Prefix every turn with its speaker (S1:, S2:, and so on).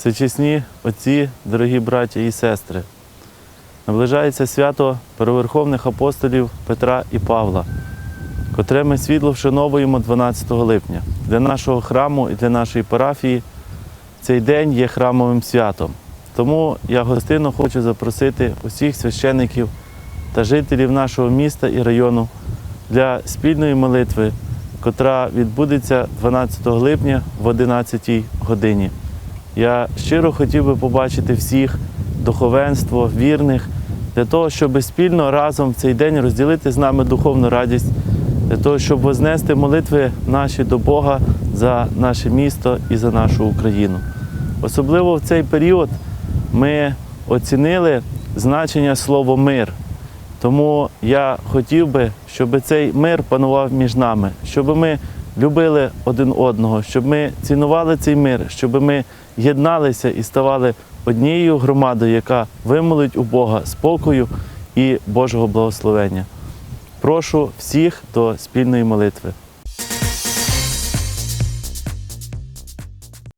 S1: всечесні отці, дорогі браті і сестри. Наближається свято первоверховних апостолів Петра і Павла, котре ми світло вшановуємо 12 липня. Для нашого храму і для нашої парафії цей день є храмовим святом. Тому я гостинно хочу запросити усіх священиків та жителів нашого міста і району для спільної молитви, котра відбудеться 12 липня в 11 годині. Я щиро хотів би побачити всіх, духовенство, вірних, для того, щоб спільно разом в цей день розділити з нами духовну радість, для того, щоб вознести молитви наші до Бога за наше місто і за нашу Україну. Особливо в цей період ми оцінили значення слова мир. Тому я хотів би, щоб цей мир панував між нами, щоб ми любили один одного, щоб ми цінували цей мир, щоб ми єдналися і ставали однією громадою, яка вимолить у Бога спокою і Божого благословення. Прошу всіх до спільної молитви.